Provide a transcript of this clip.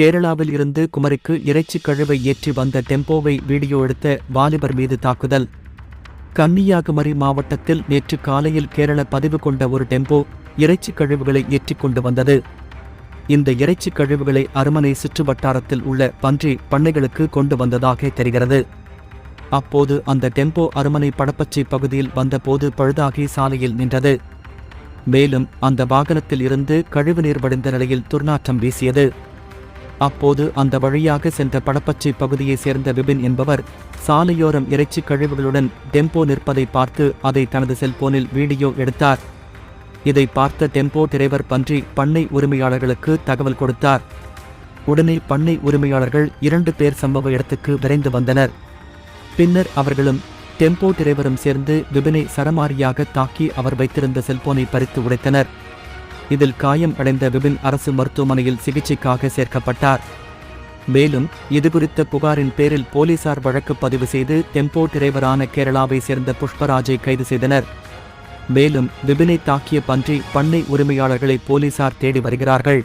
கேரளாவில் இருந்து குமரிக்கு இறைச்சி கழிவை ஏற்றி வந்த டெம்போவை வீடியோ எடுத்த வாலிபர் மீது தாக்குதல். கன்னியாகுமரி மாவட்டத்தில் நேற்று காலையில் கேரள பதிவு கொண்ட ஒரு டெம்போ இறைச்சி கழிவுகளை ஏற்றிக் கொண்டு வந்தது. இந்த இறைச்சி கழிவுகளை அருமனை சுற்று வட்டாரத்தில் உள்ள பன்றி பண்ணைகளுக்கு கொண்டு வந்ததாக தெரிகிறது. அப்போது அந்த டெம்போ அருமனை படப்பச்சை பகுதியில் வந்தபோது பழுதாகி சாலையில் நின்றது. மேலும் அந்த வாகனத்தில் இருந்து கழிவுநீர் வடிந்த நிலையில் துர்நாற்றம் வீசியது. அப்போது அந்த வழியாக சென்ற படப்பச்சை பகுதியைச் சேர்ந்த விபின் என்பவர் சாலையோரம் இறைச்சி கழிவுகளுடன் டெம்போ நிற்பதை பார்த்து அதை தனது செல்போனில் வீடியோ எடுத்தார். இதை பார்த்த டெம்போ டிரைவர் பன்றி பண்ணை உரிமையாளர்களுக்கு தகவல் கொடுத்தார். உடனே பண்ணை உரிமையாளர்கள் இரண்டு பேர் சம்பவ இடத்துக்கு விரைந்து வந்தனர். பின்னர் அவர்களும் டெம்போ டிரைவரும் சேர்ந்து விபினை சரமாரியாக தாக்கி அவர் வைத்திருந்த செல்போனை பறித்து உடைத்தனர். இதில் காயம் அடைந்த விபின் அரசு மருத்துவமனையில் சிகிச்சைக்காக சேர்க்கப்பட்டார். மேலும் இதுகுறித்த புகாரின் பேரில் போலீசார் வழக்கு பதிவு செய்து டெம்போ டிரைவரான கேரளாவை சேர்ந்த புஷ்பராஜை கைது செய்தனர். மேலும் விபினை தாக்கிய பன்றி பண்ணை உரிமையாளர்களை போலீசார் தேடி வருகிறார்கள்.